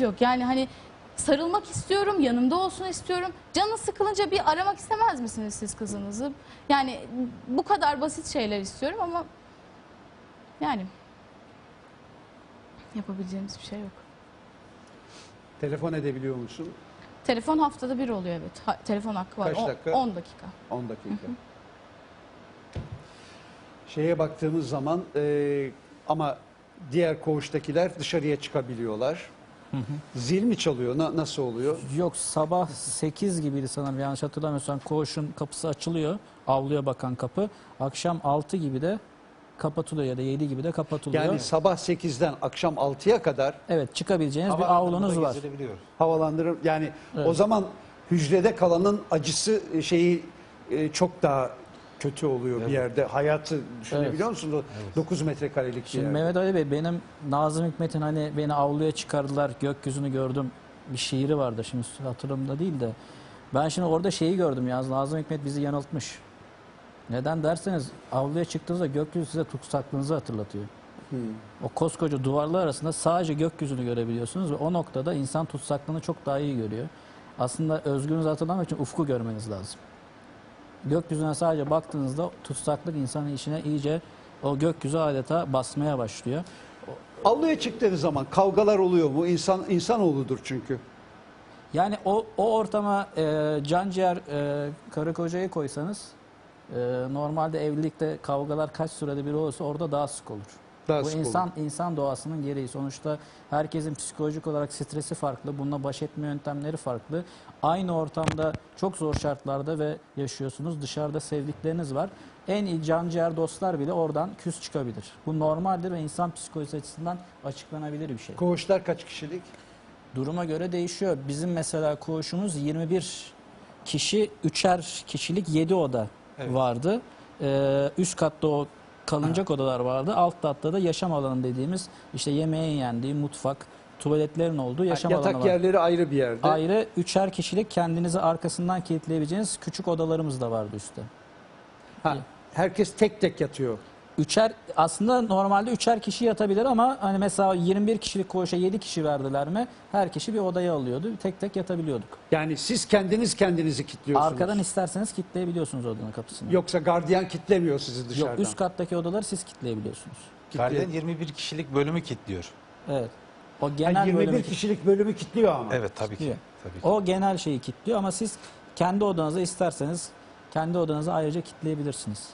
yok. Yani hani sarılmak istiyorum, yanımda olsun istiyorum. Canı sıkılınca bir aramak istemez misiniz siz kızınızı? Yani bu kadar basit şeyler istiyorum ama yani yapabileceğimiz bir şey yok. Telefon edebiliyor musun? Telefon haftada bir oluyor evet. Ha- telefon hakkı var. Kaç dakika? 10 dakika. 10 dakika. Şeye baktığımız zaman e, ama diğer koğuştakiler dışarıya çıkabiliyorlar. Zil mi çalıyor? Na- nasıl oluyor? Yok sabah 8 gibiydi sanırım yanlış hatırlamıyorsam koğuşun kapısı açılıyor. Avluya bakan kapı. Akşam 6 gibi de kapatılıyor ya da 7 gibi de kapatılıyor. Yani sabah 8'den akşam 6'ya kadar evet çıkabileceğiniz bir avlunuz var. havalandırır. Yani Evet. o zaman hücrede kalanın acısı e, şeyi e, çok daha kötü oluyor bir yerde. Hayatı düşünebiliyor musunuz? 9 metrekarelik bir Şimdi yerde. Mehmet Ali Bey benim Nazım Hikmet'in hani beni avluya çıkardılar gökyüzünü gördüm bir şiiri vardı şimdi hatırımda değil de. Ben şimdi orada şeyi gördüm ya Nazım Hikmet bizi yanıltmış. Neden derseniz avluya çıktığınızda gökyüzü size tutsaklığınızı hatırlatıyor. Hmm. O koskoca duvarlar arasında sadece gökyüzünü görebiliyorsunuz ve o noktada insan tutsaklığını çok daha iyi görüyor. Aslında özgürünüzü hatırlamak için ufku görmeniz lazım. Gökyüzüne sadece baktığınızda tutsaklık insanın içine iyice o gökyüzü adeta basmaya başlıyor. Avluya çıktığınız zaman kavgalar oluyor mu? İnsan insanoğludur çünkü. Yani o, o ortama e, can ciğer e, karı kocayı koysanız e, normalde evlilikte kavgalar kaç sürede bir olursa orada daha sık olur. Daha Bu sık insan insan doğasının gereği. Sonuçta herkesin psikolojik olarak stresi farklı, bununla baş etme yöntemleri farklı. Aynı ortamda çok zor şartlarda ve yaşıyorsunuz. Dışarıda sevdikleriniz var. En iyi can ciğer dostlar bile oradan küs çıkabilir. Bu normaldir ve insan psikolojisi açısından açıklanabilir bir şey. Koğuşlar kaç kişilik? Duruma göre değişiyor. Bizim mesela koğuşumuz 21 kişi, üçer kişilik 7 oda Evet. vardı. Ee, üst katta o kalınacak odalar vardı. Alt katta da yaşam alanı dediğimiz işte yemeğin yendiği mutfak, tuvaletlerin olduğu yaşam alanı Yatak var. yerleri ayrı bir yerde. Ayrı üçer kişilik kendinizi arkasından kilitleyebileceğiniz küçük odalarımız da vardı üstte. Ha, herkes tek tek yatıyor. Üçer aslında normalde üçer kişi yatabilir ama hani mesela 21 kişilik koğuşa 7 kişi verdiler mi her kişi bir odaya alıyordu. Tek tek yatabiliyorduk. Yani siz kendiniz kendinizi kilitliyorsunuz. Arkadan isterseniz kilitleyebiliyorsunuz odanın kapısını. Yoksa gardiyan kitlemiyor sizi dışarıdan. Yok üst kattaki odaları siz kilitleyebiliyorsunuz. Gardiyan 21 kişilik bölümü kilitliyor. Evet. O genel 21 bölümü kişilik bölümü kilitliyor ama. Evet tabii ki. Tabii ki. O genel şeyi kilitliyor ama siz kendi odanızı isterseniz kendi odanızı ayrıca kilitleyebilirsiniz.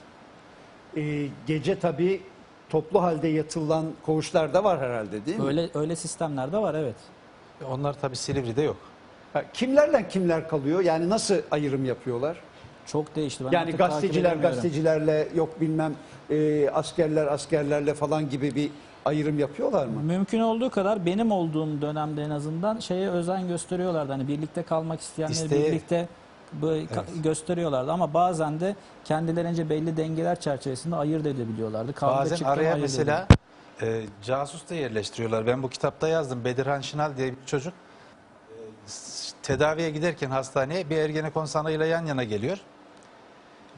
Ee, gece tabii toplu halde yatılan koğuşlar da var herhalde değil mi? Öyle öyle sistemler de var evet. Onlar tabii Silivri'de yok. Ha, kimlerle kimler kalıyor? Yani nasıl ayrım yapıyorlar? Çok değişti. Ben yani artık takip gazeteciler edemiyorum. gazetecilerle yok bilmem e, askerler askerlerle falan gibi bir ayrım yapıyorlar mı? Mümkün olduğu kadar benim olduğum dönemde en azından şeye özen gösteriyorlardı. Hani birlikte kalmak isteyenleri İsteğe- birlikte bu- ka- gösteriyorlardı ama bazen de kendilerince belli dengeler çerçevesinde ayırt edebiliyorlardı. Kavga Bazen araya mesela e, casus da yerleştiriyorlar. Ben bu kitapta yazdım. Bedirhan Şinal diye bir çocuk e, tedaviye giderken hastaneye bir Ergenekon sanığıyla yan yana geliyor.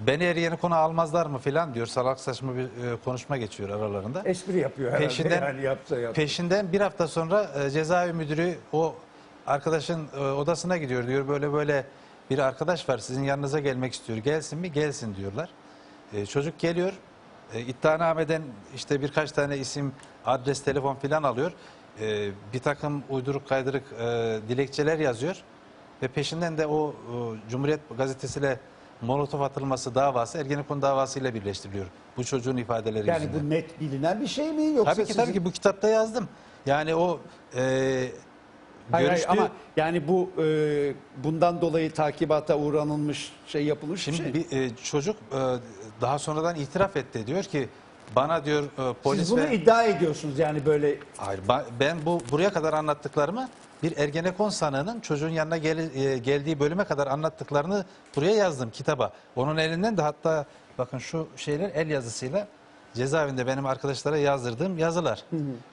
Beni Ergenekon'a almazlar mı filan diyor. Salak saçma bir e, konuşma geçiyor aralarında. Espri yapıyor herhalde Peşinden- yani yapsa yapsa. Peşinden bir hafta sonra e, cezaevi müdürü o arkadaşın e, odasına gidiyor diyor. Böyle böyle bir arkadaş var sizin yanınıza gelmek istiyor. Gelsin mi? Gelsin diyorlar. E, çocuk geliyor. E, iddianameden işte birkaç tane isim, adres, telefon filan alıyor. E, bir takım uyduruk kaydırık e, dilekçeler yazıyor. Ve peşinden de o e, Cumhuriyet gazetesiyle Molotov atılması davası Ergenekon davasıyla birleştiriliyor. Bu çocuğun ifadeleri yani yüzünden. bu net bilinen bir şey mi yoksa Tabii ki sizin- tabii ki bu kitapta yazdım. Yani o e, Hayır, hayır, görüştüğü ama yani bu e, bundan dolayı takibata uğranılmış şey yapılmış bir şimdi şey. bir e, çocuk e, daha sonradan itiraf etti diyor ki bana diyor e, polis Siz bunu ve iddia ediyorsunuz yani böyle hayır ba- ben bu buraya kadar anlattıklarımı bir Ergenekon sanığının çocuğun yanına gel- e, geldiği bölüme kadar anlattıklarını buraya yazdım kitaba. Onun elinden de hatta bakın şu şeyler el yazısıyla cezaevinde benim arkadaşlara yazdırdığım yazılar.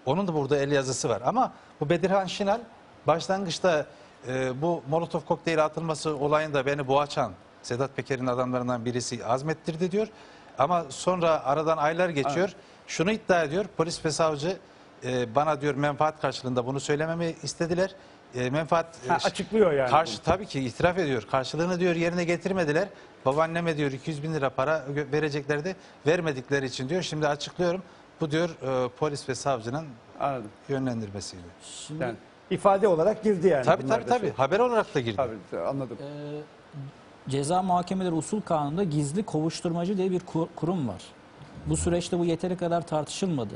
Onun da burada el yazısı var. Ama bu Bedirhan Şinal başlangıçta e, bu Molotov kokteyli atılması olayında beni boğaçan Sedat Peker'in adamlarından birisi azmettirdi diyor. Ama sonra aradan aylar geçiyor. Şunu iddia ediyor polis ve savcı e, bana diyor menfaat karşılığında bunu söylememi istediler. E, menfaat e, Ha, açıklıyor yani Karşı, bunu. tabii ki itiraf ediyor. Karşılığını diyor yerine getirmediler. Babaanneme diyor 200 bin lira para vereceklerdi. Vermedikleri için diyor. Şimdi açıklıyorum. Bu diyor e, polis ve savcının Anladım. yönlendirmesiyle. Şimdi Yani ifade olarak girdi yani. Tabii bunlar tabii da tabii. şey. Haber olarak da girdi. Tabii anladım. Ee, Ceza Muhakemeleri Usul Kanunu'nda gizli kovuşturmacı diye bir kur- kurum var. Bu süreçte bu yeteri kadar tartışılmadı.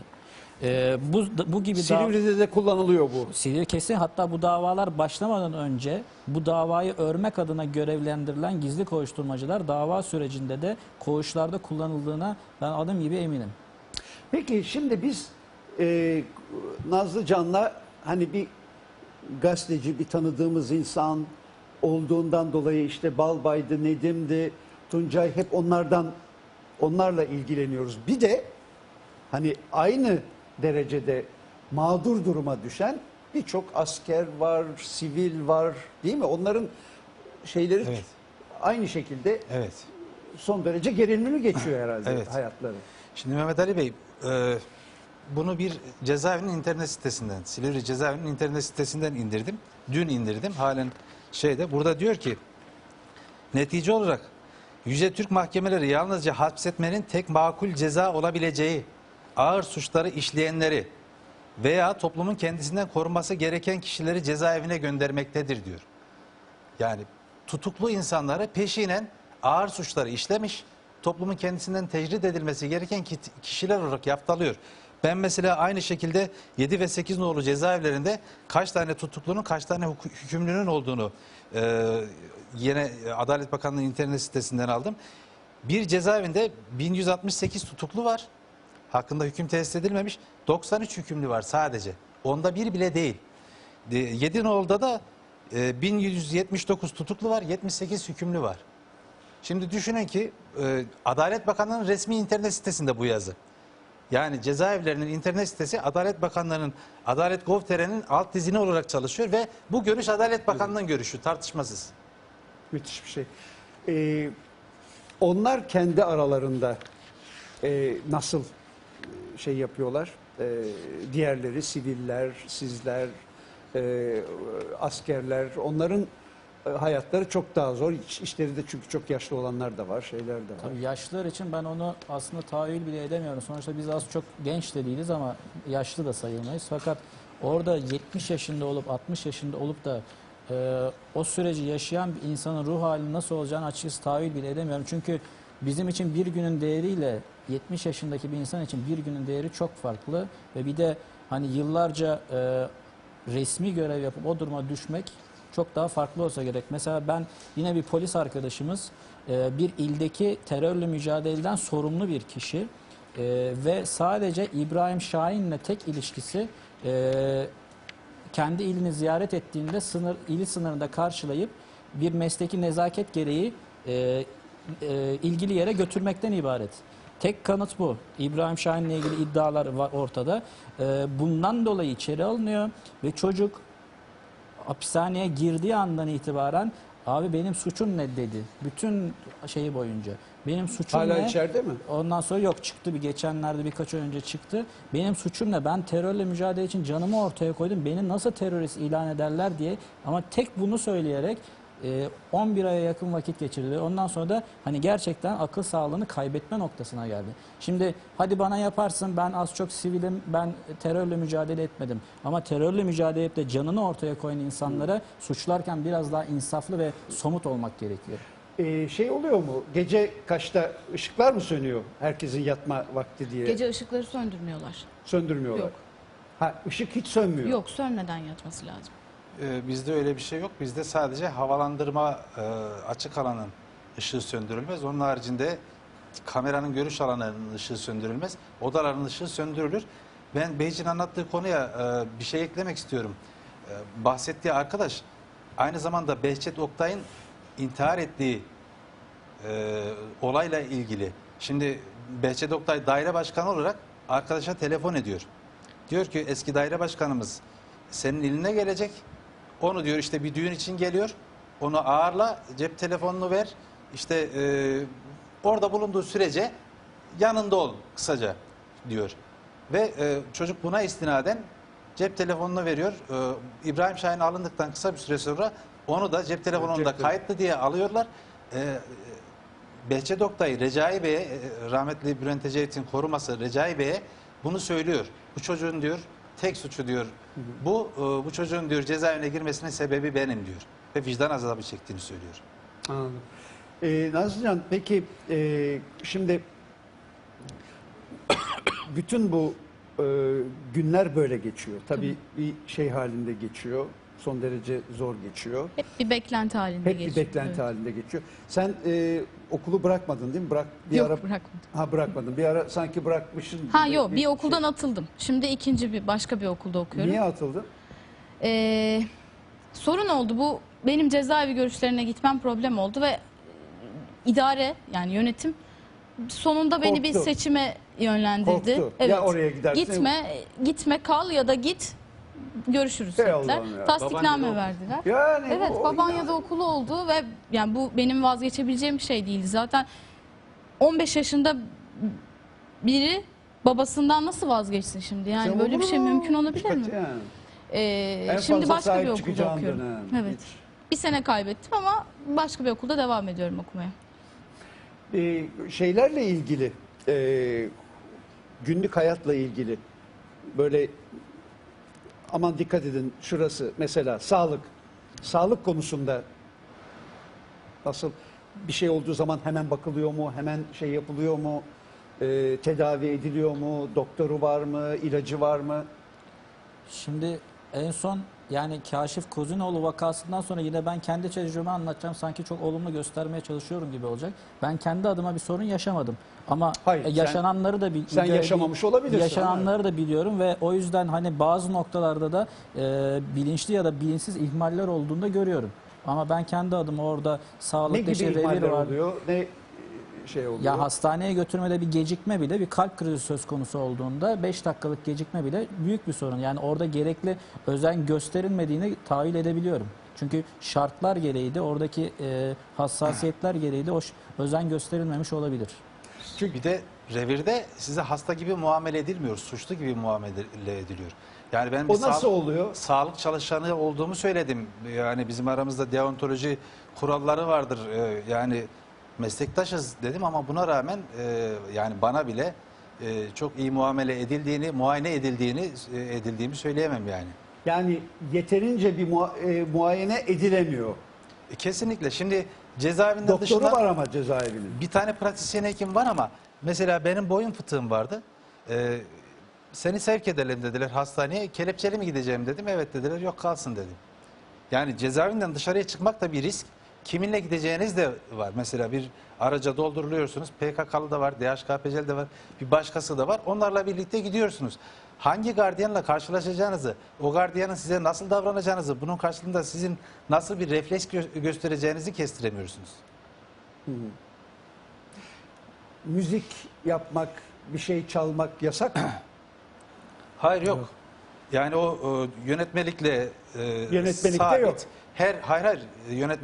Ee, bu bu gibi da- Silivri'de de kullanılıyor bu. Silivri kesin hatta bu davalar başlamadan önce bu davayı örmek adına görevlendirilen gizli kovuşturmacılar dava sürecinde de koğuşlarda kullanıldığına ben adım gibi eminim. Peki şimdi biz e, Nazlı Can'la hani bir gazeteci, bir tanıdığımız insan olduğundan dolayı işte Balbay'dı, Nedim'di, Tuncay hep onlardan onlarla ilgileniyoruz. Bir de hani aynı derecede mağdur duruma düşen birçok asker var, sivil var değil mi? Onların şeyleri Evet. aynı şekilde Evet. son derece gerilimli geçiyor herhalde Evet. hayatları. Şimdi Mehmet Ali Bey e, bunu bir cezaevinin internet sitesinden, Silivri cezaevinin internet sitesinden indirdim. Dün indirdim. Halen şeyde burada diyor ki netice olarak Yüce Türk mahkemeleri yalnızca hapsetmenin tek makul ceza olabileceği ağır suçları işleyenleri veya toplumun kendisinden korunması gereken kişileri cezaevine göndermektedir diyor. Yani tutuklu insanları peşinen ağır suçları işlemiş, toplumun kendisinden tecrit edilmesi gereken kişiler olarak yaptalıyor. Ben mesela aynı şekilde 7 ve 8 nolu cezaevlerinde kaç tane tutuklunun kaç tane hükümlünün olduğunu e, yine Adalet Bakanlığı internet sitesinden aldım. Bir cezaevinde 1168 tutuklu var. Hakkında hüküm tesis edilmemiş. 93 hükümlü var sadece. Onda bir bile değil. 7 nolda da e, 1179 tutuklu var, 78 hükümlü var. Şimdi düşünün ki e, Adalet Bakanlığı'nın resmi internet sitesinde bu yazı. Yani cezaevlerinin internet sitesi Adalet Bakanlığı'nın Adalet Gov.tr'nin alt dizini olarak çalışıyor ve bu görüş Adalet Bakanlığı'nın görüşü tartışmasız. Müthiş bir şey. Ee, onlar kendi aralarında e, nasıl e, şey yapıyorlar? Ee, diğerleri, siviller, sizler, e, askerler, onların e, hayatları çok daha zor. İç- İşleri de çünkü çok yaşlı olanlar da var, şeyler de var. Tabii yaşlılar için ben onu aslında tahayyül bile edemiyorum. Sonuçta biz az çok genç de değiliz ama yaşlı da sayılmayız. Fakat orada 70 yaşında olup 60 yaşında olup da e, o süreci yaşayan bir insanın ruh halinin nasıl olacağını açıkçası tahayyül bile edemiyorum. Çünkü bizim için bir günün değeriyle 70 yaşındaki bir insan için bir günün değeri çok farklı ve bir de hani yıllarca e, resmi görev yapıp o duruma düşmek çok daha farklı olsa gerek. Mesela ben yine bir polis arkadaşımız e, bir ildeki terörle mücadeleden sorumlu bir kişi E, ve sadece İbrahim Şahin'le tek ilişkisi e, kendi ilini ziyaret ettiğinde sınır ili sınırında karşılayıp bir mesleki nezaket gereği e, e, ilgili yere götürmekten ibaret. Tek kanıt bu. İbrahim Şahin'le ilgili iddialar var ortada. E, bundan dolayı içeri alınıyor ve çocuk hapishaneye girdiği andan itibaren abi benim suçum ne dedi. Bütün şeyi boyunca. Benim suçum Hala ne? içeride mi? Ondan sonra yok çıktı bir geçenlerde birkaç ay önce çıktı. Benim suçum ne? Ben terörle mücadele için canımı ortaya koydum. Beni nasıl terörist ilan ederler diye. Ama tek bunu söyleyerek e, 11 aya yakın vakit geçirdi. Ondan sonra da hani gerçekten akıl sağlığını kaybetme noktasına geldi. Şimdi hadi bana yaparsın ben az çok sivilim ben terörle mücadele etmedim. Ama terörle mücadele edip de canını ortaya koyan insanlara suçlarken biraz daha insaflı ve somut olmak gerekiyor. Ee, şey oluyor mu? Gece kaçta ışıklar mı sönüyor? Herkesin yatma vakti diye Gece ışıkları söndürmüyorlar. söndürmüyorlar. Yok. Ha ışık hiç sönmüyor. Yok sönmeden yatması lazım. Ee, bizde öyle bir şey yok. Bizde sadece havalandırma e, açık alanın ışığı söndürülmez. Onun haricinde kameranın görüş alanının ışığı söndürülmez. Odaların ışığı söndürülür. Ben Beyci'nin anlattığı konuya e, bir şey eklemek istiyorum. E, bahsettiği arkadaş aynı zamanda Behçet Oktay'ın intihar ettiği e, olayla ilgili. Şimdi Behçet Oktay daire başkanı olarak arkadaşa telefon ediyor. Diyor ki eski daire başkanımız senin eline gelecek. Onu diyor işte bir düğün için geliyor. Onu ağırla cep telefonunu ver. İşte e, orada bulunduğu sürece yanında ol kısaca diyor. Ve e, çocuk buna istinaden cep telefonunu veriyor. E, İbrahim Şahin alındıktan kısa bir süre sonra onu da cep telefonunda kayıtlı diye alıyorlar. E, Behçet Oktay Recai Bey'e, e, rahmetli Bülent Ecevit'in koruması Recai Bey'e bunu söylüyor. Bu çocuğun diyor tek suçu diyor. Bu e, bu çocuğun diyor cezaevine girmesinin sebebi benim diyor. Ve vicdan azabı çektiğini söylüyor. Anladım. Ee, Nazlıcan peki e, şimdi bütün bu e, günler böyle geçiyor. Tabii bir şey halinde geçiyor. Son derece zor geçiyor. Hep bir beklenti halinde Hep bir geçiyor. beklenti Evet. halinde geçiyor. Sen e, okulu bırakmadın değil mi? Bırak bir Yok ara bırakmadım. ha bırakmadın. Bir ara sanki bırakmışsın. Ha yok bir şey. okuldan atıldım. Şimdi ikinci bir başka bir okulda okuyorum. Niye atıldın? Ee, sorun oldu bu benim cezaevi görüşlerine gitmem problem oldu ve idare yani yönetim sonunda beni bir Korktu. seçime yönlendirdi. Korktu. Ya oraya gidersin- Gitme, gitme kal ya da git görüşürüz Hey dediler. Allah'ım ya. Tasdikname Baban verdiler. Yani Evet o- Babanya'da okulu oldu ve yani bu benim vazgeçebileceğim bir şey değildi. Zaten 15 yaşında biri babasından nasıl vazgeçsin şimdi? Yani Sen böyle bir olur şey mu? mümkün olabilir mi? Ee, En şimdi fazla başka bir sahip okulda çıkacağın okuyorum. dönem. Evet. Hiç. Bir sene kaybettim ama başka bir okulda devam ediyorum okumaya. Ee, şeylerle ilgili e, günlük hayatla ilgili böyle aman dikkat edin şurası mesela sağlık. Sağlık konusunda nasıl bir şey olduğu zaman hemen bakılıyor mu hemen şey yapılıyor mu e, tedavi ediliyor mu doktoru var mı ilacı var mı? Şimdi en son yani Kaşif Kozinoğlu vakasından sonra yine ben kendi tecrübemi anlatacağım. Sanki çok olumlu göstermeye çalışıyorum gibi olacak. Ben kendi adıma bir sorun yaşamadım. Ama Hayır, e, sen- yaşananları da bil- sen yaşamamış olabilirsin Yaşananları da biliyorum ve o yüzden hani bazı noktalarda da e, bilinçli ya da bilinçsiz ihmaller olduğunu da görüyorum. Ama ben kendi adıma orada ne sağlıklı gibi işte revir var. oluyor ne şey oluyor Ya hastaneye götürmede bir gecikme bile bir kalp krizi söz konusu olduğunda 5 dakikalık gecikme bile büyük bir sorun. Yani orada gerekli özen gösterilmediğini tahayyül edebiliyorum. Çünkü şartlar gereği de oradaki e, hassasiyetler gereği de özen gösterilmemiş olabilir. Çünkü bir de revirde size hasta gibi muamele edilmiyor, suçlu gibi muamele ediliyor. Yani ben bir o nasıl sağlık- oluyor sağlık çalışanı olduğumu söyledim. Yani bizim aramızda deontoloji kuralları vardır. Ee, yani meslektaşız dedim ama buna rağmen e, yani bana bile e, çok iyi muamele edildiğini, muayene edildiğini e, edildiğimi söyleyemem yani. yani yeterince bir mua- e, muayene edilemiyor E, kesinlikle. Şimdi cezaevinden doktoru dışında var ama cezaevinin bir tane pratisyen hekim var ama mesela benim boyun fıtığım vardı. Ee, seni sevk edelim dediler hastaneye. Kelepçeli mi gideceğim dedim. Evet dediler. Yok kalsın dedim. Yani cezaevinden dışarıya çıkmak da bir risk. Kiminle gideceğiniz de var. Mesela bir araca dolduruluyorsunuz. PKK'lı da var, DHKPC'li de var. Bir başkası da var. Onlarla birlikte gidiyorsunuz. Hangi gardiyanla karşılaşacağınızı, o gardiyanın size nasıl davranacağınızı, bunun karşılığında sizin nasıl bir refleks gö- göstereceğinizi kestiremiyorsunuz. müzik yapmak, bir şey çalmak yasak mı? Hayır yok. Yani o, o yönetmelikle e, Yönetmelikte sabit. yok. Her hayır hayır yönetmelik